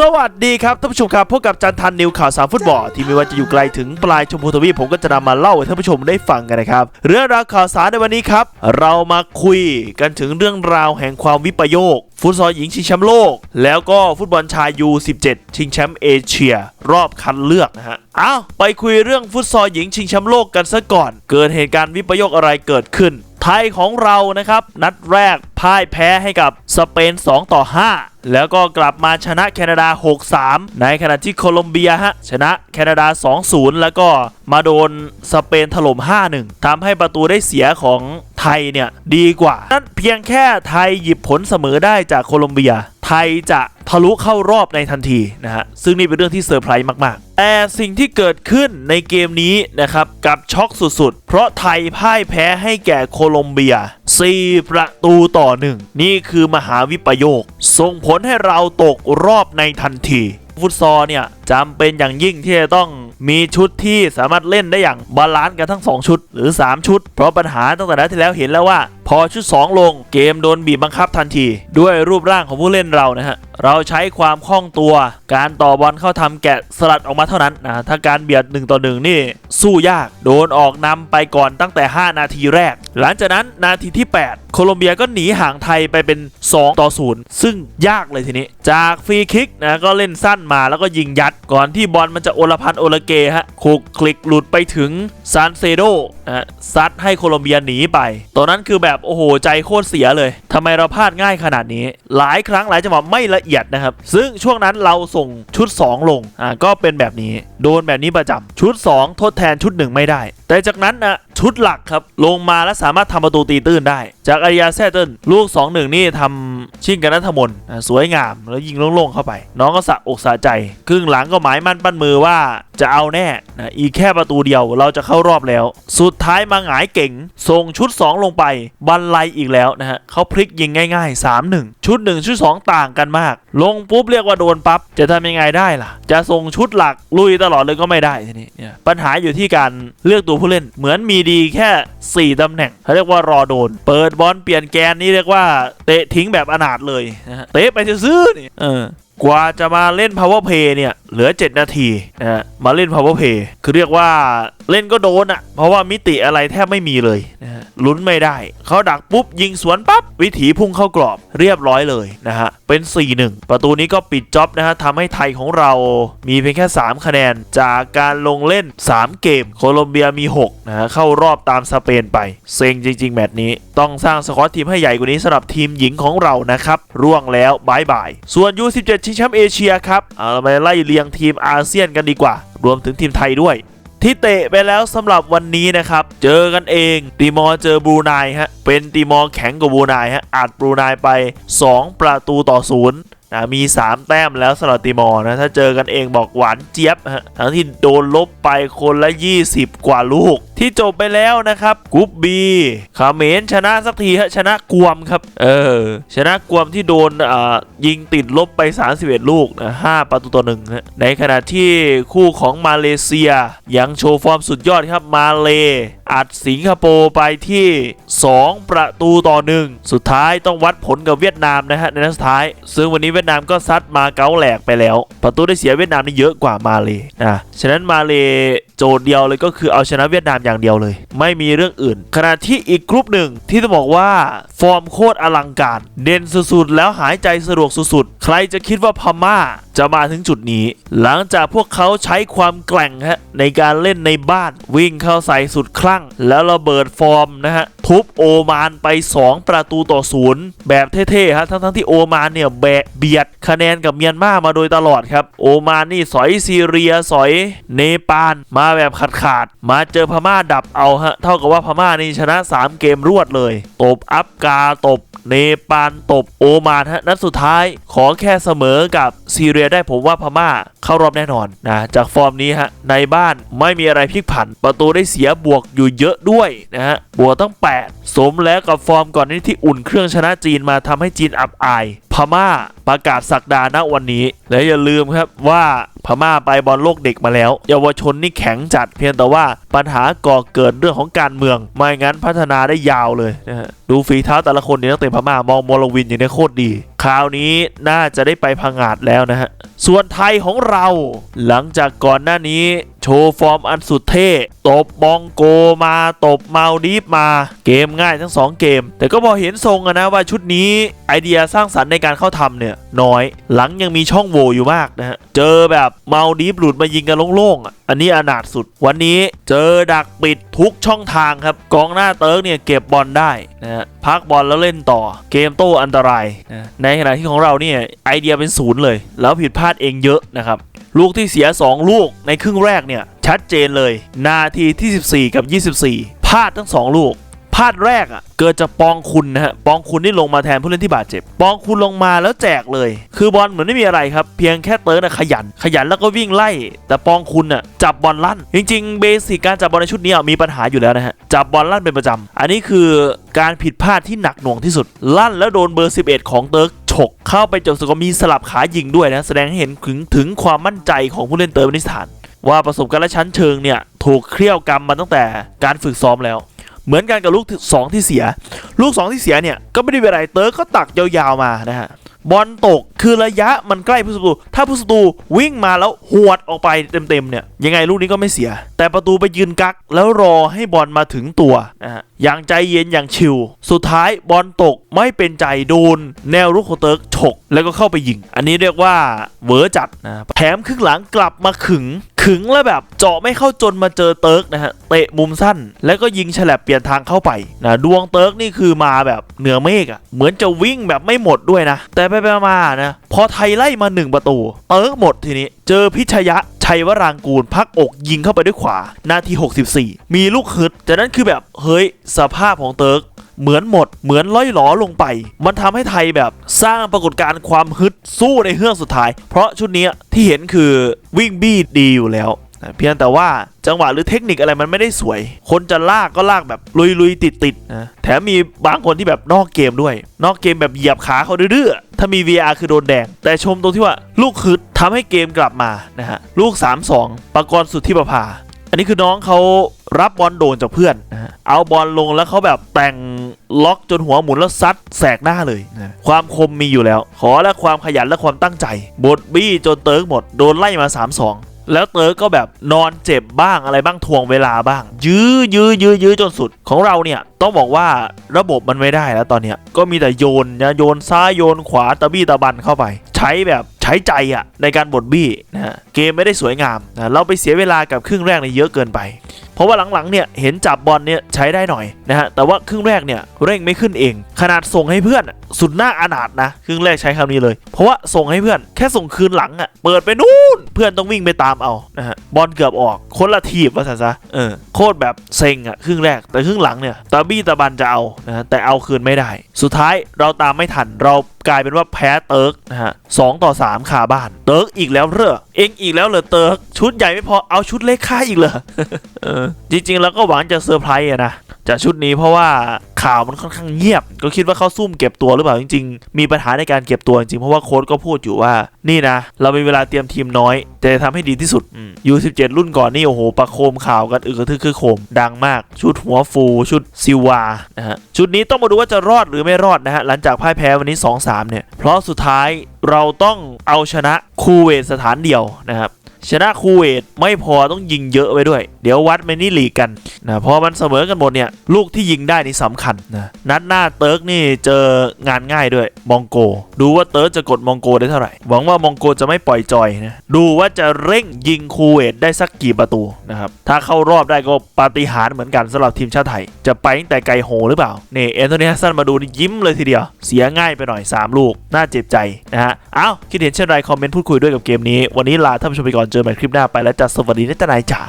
สวัสดีครับท่านผู้ชมครับพบกับจันทันนิวข่าวสามฟุตบอลที่ไม่ว่าจะอยู่ไกลถึงปลายชมพูทวีปผมก็จะนำมาเล่าให้ท่านผู้ชมได้ฟังกันนะครับ เรื่องราวข่าวสารในวันนี้ครับ เรามาคุยกันถึงเรื่องราวแห่งความวิปโยค ฟุตซอลหญิงชิงแชมป์โลก แล้วก็ฟุตบอลชายยู17ชิงแชมป์เอเชีย รอบคัดเลือกนะฮะเอาไปคุยเรื่องฟุตซอลหญิงชิงแชมป์โลกกันซะก่อน เกิดเหตุการณ์วิปโยคอะไรเกิดขึ้น ไทยของเรานะครับ นัดแรกพ่ายแพ้ให้กับสเปน 2 ต่อ 5 แล้วก็กลับมาชนะแคนาดา 6-3 ในขณะที่โคลอมเบียฮะชนะแคนาดา 2-0 แล้วก็มาโดนสเปนถล่ม 5-1ทำให้ประตูได้เสียของไทยเนี่ยดีกว่า นั้นเพียงแค่ไทยหยิบผลเสมอได้จากโคลอมเบีย ไทยจะทะลุเข้ารอบในทันทีนะฮะซึ่งนี่เป็นเรื่องที่เซอร์ไพรส์มากๆ แต่สิ่งที่เกิดขึ้นในเกมนี้นะครับกับช็อกสุดๆ เพราะไทยพ่ายแพ้ให้แก่โคลอมเบีย 4 ประตูต่อหนึ่งนี่คือมหาวิปโยค ส่งผลให้เราตกรอบในทันที ฟุตซอลเนี่ยจำเป็นอย่างยิ่งที่จะต้อง มีชุดที่สามารถเล่นได้อย่างบาลานซ์กันทั้ง 2 ชุด หรือ 3 ชุด เพราะปัญหาตั้งแต่นัดที่แล้วเห็นแล้วว่า พอชุด 2 ลงเกมโดนบีบบังคับทันที ด้วยรูปร่างของผู้เล่นเรานะฮะ เราใช้ความคล่องตัว การต่อบอลเข้าทำแกะสลัดออกมาเท่านั้นนะถ้าการเบียด1ต่อ1นี่สู้ยาก โดนออกนำไปก่อนตั้งแต่ 5 นาทีแรก หลังจากนั้นนาทีที่ 8 โคลอมเบียก็หนีห่างไทยไปเป็น 2 ต่อ 0 ซึ่งยากเลยทีนี้ จากฟรีคิกนะก็เล่นสั้นมาแล้วก็ยิงยัดก่อนที่บอลมันจะโอลพันโอลเกฮะคุกคลิกหลุดไปถึงซานเซโดนะซัดให้โคลอมเบียหนีไปตอนนั้นคือแบบโอ้โหใจโคตรเสียเลยทำไมเราพลาดง่ายขนาดนี้ หลายครั้งหลายจังหวะไม่ละเอียดนะครับ ซึ่งช่วงนั้นเราส่งชุด 2 ลงอ่าก็เป็นแบบนี้โดนแบบนี้ประจำชุด 2 ทดแทนชุด 1 ไม่ได้ แต่จากนั้นนะชุดหลักครับลงมาและสามารถทำประตูตีตื้นได้ จากอาริยาแซเตินลูก 2-1 นี่ทำชิงกันนัทมนสวยงามแล้วยิงโล่งๆเข้าไป น้องก็สะอกสะใจ ครึ่งหลังก็หมายมั่นปั้นมือว่าจะเอาแน่นะอีกแค่ประตูเดียวเราจะเข้ารอบแล้ว สุดท้ายมาหงายเก่งส่งชุด 2 ลงไปบันไลอีกแล้วนะฮะเขาพลิกยิงง่าย ๆ 3-1 ชุด 1 ชุด 2 ต่างกันมาก ลงปุ๊บเรียกว่าโดนปั๊บจะทำยังไงได้ล่ะ จะส่งชุดหลักลุยตลอดเลยก็ไม่ได้ทีนี้ปัญหาอยู่ที่การเลือกตัวผู้เล่นเหมือนมีดีแค่ 4ตำแหน่งเขาเรียกว่ารอโดน เปิดบอลเปลี่ยนแกนนี่เรียกว่าเตะทิ้งแบบอนาถเลยนะฮะเตะไปซื้อนี่เออ กว่าจะมาเล่น power play เนี่ย เหลือ 7 นาทีนะฮะมาเล่น power play คือเรียกว่าเล่นก็โดนอะ่ะ เพราะว่ามิติอะไรแทบไม่มีเลยนะฮะลุ้นไม่ได้ เขาดักปุ๊บ ยิงสวนปั๊บ วิถีพุ่งเข้ากรอบเรียบร้อยเลยนะฮะ เป็น 4-1 ประตูนี้ก็ปิดจ็อบนะฮะทำให้ไทยของเรามีเพียงแค่ 3 คะแนน จากการลงเล่น 3 เกม โคลอมเบียมี 6 นะฮะ เข้ารอบตามสเปนไป เซ็งจริง ๆ แมตช์นี้ ต้องสร้างสควอตทีมให้ใหญ่กว่านี้สำหรับทีมหญิงของเรานะครับร่วงแล้วบายบายส่วน U17 ชิงแชมป์เอเชียครับเอาเรามาไล่เรียงทีมอาเซียนกันดีกว่า รวมถึงทีมไทยด้วย ที่เตะไปแล้วสำหรับวันนี้นะครับ เจอกันเองตีมอร์เจอบรูไนฮะเป็นตีมอร์แข็งกว่าบรูไนฮะอัดบรูไนไป 2 ประตูต่อศูนย์ นะมี 3 แต้มแล้วสำหรับตีมอร์นะถ้าเจอกันเองบอกหวานเจี๊ยบฮะทั้งที่โดนลบไปคนละ 20 กว่าลูก ที่จบไปแล้วนะครับกรุ๊ปบีขเมรชนะสักทีฮะชนะกวมครับ เออ ชนะกวมที่โดนอ่ายิงติดลบไป 31 ลูกนะ5ประตูต่อหนึ่งฮะในขณะที่คู่ของมาเลเซียยังโชว์ฟอร์มสุดยอดครับมาเล อัดสิงคโปร์ไปที่ 2 ประตูต่อหนึ่งสุดท้ายต้องวัดผลกับเวียดนามนะฮะในนัดสุดท้าย ซึ่งวันนี้เวียดนามก็ซัดมาเก้าแหลกไปแล้ว ประตูได้เสียเวียดนามนี่เยอะกว่ามาเลนะฉะนั้นมาเลโจทย์เดียวเลยก็คือเอาชนะเวียดนามอย่างเดียวเลย ไม่มีเรื่องอื่น ขณะที่อีกกลุ่มหนึ่งที่ต้องบอกว่าฟอร์มโคตรอลังการ เด่นสุดๆแล้วหายใจสะดวกสุดๆใครจะคิดว่าพม่า จะมาถึงจุดนี้ หลังจากพวกเขาใช้ความแกร่งฮะในการเล่นในบ้านวิ่งเข้าใส่สุดคลั่ง แล้วระเบิดฟอร์มนะฮะ ทุบโอมานไป 2 ประตูต่อศูนย์แบบเท่ๆฮะทั้งๆที่โอมานเนี่ยแบกเบียดคะแนนกับเมียนมามาโดยตลอดครับ โอมานนี่สอยซีเรียสอยเนปาลมาแบบขาดขาดมาเจอพม่าดับเอาฮะเท่ากับว่าพม่านี่ชนะ 3 เกมรวดเลยตบอัฟกาตบเนปาลตบโอมานฮะนัดสุดท้ายขอแค่เสมอกับซีเรียได้ผมว่าพม่าเข้ารอบแน่นอนนะจากฟอร์มนี้ฮะในบ้านไม่มีอะไรพลิกผัน ประตูได้เสียบวกอยู่เยอะด้วยนะฮะบวกตั้ง 8 สมแล้วกับฟอร์มก่อนนี้ที่อุ่นเครื่องชนะจีนมาทำให้จีนอับอายพพม่าประกาศสักดาณวันนี้ และอย่าลืมครับว่า พม่าไปบอลโลกเด็กมาแล้ว เยาวชนนี่แข็งจัดเพียงแต่ว่าปัญหาก่อเกิดเรื่องของการเมือง ไม่งั้นพัฒนาได้ยาวเลยนะฮะดูฝีเท้าแต่ละคนเนี่ยนักเตะพม่ามองโมลวินอย่างนี้โคตรดีคราวนี้น่าจะได้ไปพังงาดแล้วนะฮะส่วนไทยของเรา หลังจากก่อนหน้านี้ โชว์ฟอร์มอันสุดเท่ ตบมองโกมา ตบมาดีฟมา เกมง่ายทั้ง 2 เกม แต่ก็พอเห็นทรงอะนะว่าชุดนี้ไอเดียสร้างสรรค์ในการเข้าทำเนี่ยน้อย หลังยังมีช่องโหว่อยู่มากนะฮะ เจอแบบมาดีฟหลุดมายิงกันโล่งๆอะอันนี้อนาถสุด วันนี้เจอดักปิด ทุกช่องทางครับ กองหน้าเติร์กเนี่ยเก็บบอลได้นะฮะพักบอลแล้วเล่นต่อ เกมโต้อันตรายนะในขณะที่ของเราเนี่ยไอเดียเป็นศูนย์เลย แล้วผิดพลาดเองเยอะนะครับลูกที่เสีย 2 ลูกในครึ่งแรกเนี่ยชัดเจนเลย นาทีที่ 14 กับ 24พลาดทั้ง 2 ลูก พลาดแรกอะเกิดจากปองคุณนะฮะปองคุณที่ลงมาแทนผู้เล่นที่บาดเจ็บ ปองคุณลงมาแล้วแจกเลย คือบอลเหมือนไม่มีอะไรครับ เพียงแค่เติร์นอะขยัน ขยันแล้วก็วิ่งไล่ แต่ปองคุณอะจับบอลลั่น จริง ๆ เบสิกการจับบอลในชุดนี้อะมีปัญหาอยู่แล้วนะฮะจับบอลลั่นเป็นประจำอันนี้คือการผิดพลาดที่หนักหน่วงที่สุด ลั่นแล้วโดนเบอร์ 11 ของเติร์กฉกเข้าไปจนสุดก็มีสลับขายิงด้วยนะแสดงให้เห็นถึงถึงความมั่นใจของผู้เล่นเติร์กนิสถาน ว่าประสบการณ์และชั้นเชิงเนี่ยถูกเครี่ยวกรรมมาตั้งแต่การฝึกซ้อมแล้ว เหมือนกันกับลูกที่สองที่เสีย ลูกสองที่เสียเนี่ยก็ไม่ได้เป็นไรเติร์กก็ตักยาวๆมานะฮะบอลตกคือระยะมันใกล้ผู้ศัตรูถ้าผู้ศัตรูวิ่งมาแล้วหวดออกไปเต็มๆเนี่ยยังไงลูกนี้ก็ไม่เสีย แต่ประตูไปยืนกักแล้วรอให้บอลมาถึงตัวนะฮะอย่างใจเย็นอย่างชิลสุดท้ายบอลตกไม่เป็นใจโดน แนวรุกของเติร์กฉกแล้วก็เข้าไปยิง อันนี้เรียกว่าเวอร์จัดนะแถมครึ่งหลังกลับมาขึง ขึงแล้วแบบเจาะไม่เข้าจนมาเจอเติร์กนะฮะเตะมุมสั้น แล้วก็ยิงฉลับเปลี่ยนทางเข้าไปนะดวงเติร์กนี่คือมาแบบเหนือเมฆอะ่ะเหมือนจะวิ่งแบบไม่หมดด้วยนะ แต่ไปไปมาๆนะพอไทยไล่มาหนึ่งประตู เติร์กหมดทีนี้ เจอพิชยะชัยวรางกูลพักอกยิงเข้าไปด้วยขวานาที 64 มีลูกฮึดจากนั้นคือแบบเฮ้ยสภาพของเติร์ก เหมือนหมด เหมือนล่อยหลอลงไป มันทำให้ไทยแบบสร้างปรากฏการณ์ความฮึดสู้ในเฮือกสุดท้าย เพราะชุดนี้ที่เห็นคือวิ่งบี้ดีอยู่แล้วเพียงแต่ว่าจังหวะหรือเทคนิคอะไรมันไม่ได้สวย คนจะลากก็ลากแบบลุยๆ ติดๆนะแถมมีบางคนที่แบบนอกเกมด้วย นอกเกมแบบเหยียบขาเขาดื้อถ้ามี VR คือโดนแดง แต่ชมตรงที่ว่าลูกฮึดทำให้เกมกลับมานะฮะลูก 3-2ปากรสุดที่ประภา อันนี้คือน้องเขารับบอลโดนจากเพื่อนนะเอาบอลลงแล้วเขาแบบแต่ง ล็อกจนหัวหมุนแล้วซัดแสกหน้าเลยนะความคมมีอยู่แล้ว ขอและความขยันและความตั้งใจบดบี้จนเติร์กหมดโดนไล่มา 3-2แล้วเติร์กก็แบบนอนเจ็บบ้างอะไรบ้างทวงเวลาบ้าง ยื้อยื้อยื้อยื้อจนสุดของเราเนี่ย ต้องบอกว่าระบบมันไม่ได้แล้วตอนเนี้ยก็มีแต่โยนนะโยนซ้ายโยนขวาตะบี้ตะบันเข้าไปใช้แบบใช้ใจอะในการบดบี้นะฮะเกมไม่ได้สวยงามนะเราไปเสียเวลากับครึ่งแรกเนี่ยเยอะเกินไป เพราะว่าหลังๆเนี่ยเห็นจับบอลเนี่ยใช้ได้หน่อยนะฮะแต่ว่าครึ่งแรกเนี่ยเร่งไม่ขึ้นเอง ขนาดส่งให้เพื่อนสุดหน้าอนาถนะครึ่งแรกใช้คำนี้เลย เพราะว่าส่งให้เพื่อนแค่ส่งคืนหลังอะเปิดไปนู่นเพื่อนต้องวิ่งไปตามเอานะฮะบอลเกือบออกคนละทีบว่าซะซะเออโคตรแบบเซ็งอะครึ่งแรกแต่ครึ่งหลังเนี่ยตาบี้ตาบันจะเอานะฮะแต่เอาคืนไม่ได้ สุดท้ายเราตามไม่ทันเรา กลายเป็นว่าแพ้เติร์กนะฮะสองต่อสามคาบ้าน เติร์กอีกแล้วเหรอเองอีกแล้วเหรอเติร์กชุดใหญ่ไม่พอเอาชุดเล็กค่าอีกเหรอออจริงๆแล้วก็หวังจะเซอร์ไพรส์อะนะ จากชุดนี้เพราะว่าข่าวมันค่อนข้างเงียบ ก็คิดว่าเขาซุ่มเก็บตัวหรือเปล่าจริง ๆ มีปัญหาในการเก็บตัวจริง ๆ เพราะว่าโค้ชก็พูดอยู่ว่า นี่นะ เรามีเวลาเตรียมทีมน้อยแต่จะทำให้ดีที่สุดยู17รุ่นก่อนนี่โอ้โหประโคมข่าวกันอึกกระทึกคือโคมดังมาก ชุดหัวฟูชุดซิวานะฮะชุดนี้ต้องมาดูว่าจะรอดหรือไม่รอดนะฮะหลังจากพ่ายแพ้วันนี้2-3เนี่ยเพราะสุดท้ายเราต้องเอาชนะคูเวตสถานเดียวนะครับ ชนะคูเวตไม่พอต้องยิงเยอะไปด้วย เดี๋ยววัดเมนี่ลีกกันนะพอมันเสมอกันหมดเนี่ยลูกที่ยิงได้นี่สำคัญนะนัดหน้าเติร์กนี่เจองานง่ายด้วยมองโก ดูว่าเติร์กจะกดมองโกได้เท่าไหร่ หวังว่ามองโกจะไม่ปล่อยจอยนะดูว่าจะเร่งยิงคูเวตได้สักกี่ประตูนะครับถ้าเข้ารอบได้ก็ปาฏิหาริย์เหมือนกันสำหรับทีมชาติไทย จะไปตั้งแต่ไกลโหหรือเปล่าเนี่ยเอนโทนีฮัสซันมาดูนี่ยิ้มเลยทีเดียว เสียง่ายไปหน่อย 3 ลูกน่าเจ็บใจนะฮะเอ้าคิดเห็นเช่นไรคอมเมนต์พูดคุยด้วยกับเกมนี้วันนี้ลาท่านผู้ชมไปก่อนเจอใหม่คลิปหน้าไปแล้วจ้าสวัสดีนะจ๊ะนายจ๋า